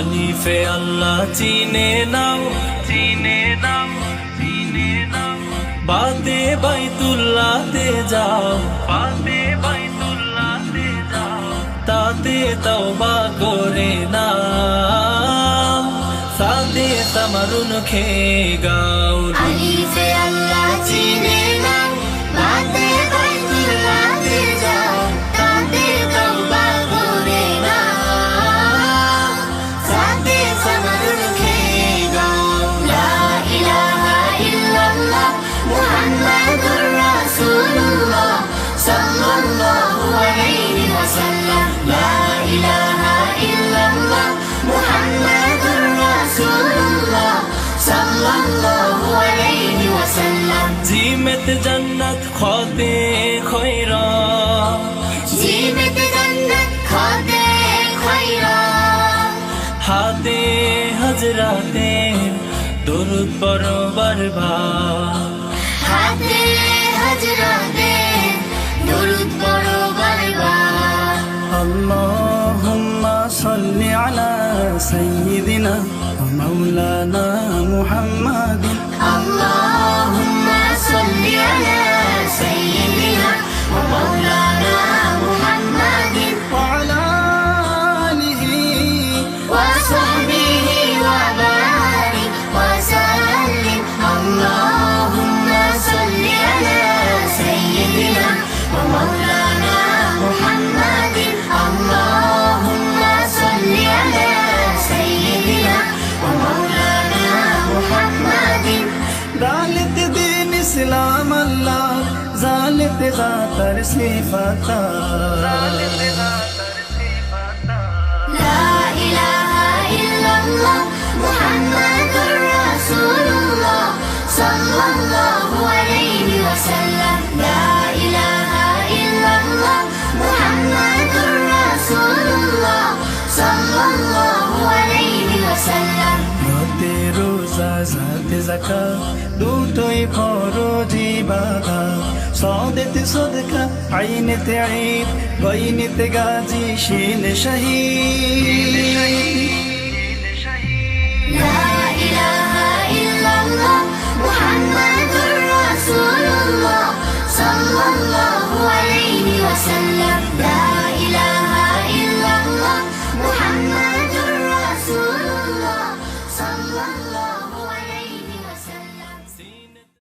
আলিফে আল্লাহ চিনে নাও চিনে নাও চিনে নাও। বাদে বাইতুল্লাতে যাও, বাদে বাইতুল্লাতে যাও। তাতে তওবা করে নাও, সাদে তামারুন খে গাও। জিমেত জন্নত খোদে খয়রা জিমেত হাতে হাজরাতে দরুদ পড়ো ভা হাতে হজরাতে দরুদ পড়ো বারবার আল্লাহুম্মা সাল্লি আলা সাইয়্যিদিনা মাওলানা محمد زالت غاتر صفاتا لا إله إلا الله محمد رسول الله صلى الله عليه وسلم لا إله إلا الله محمد رسول الله صلى الله عليه وسلم রাতে রোজা জাতে জাকা দুটোই খরচি বাধা সদেতে সদকা আইনেতে আইন গইনেতে গাজি শিল শহীদ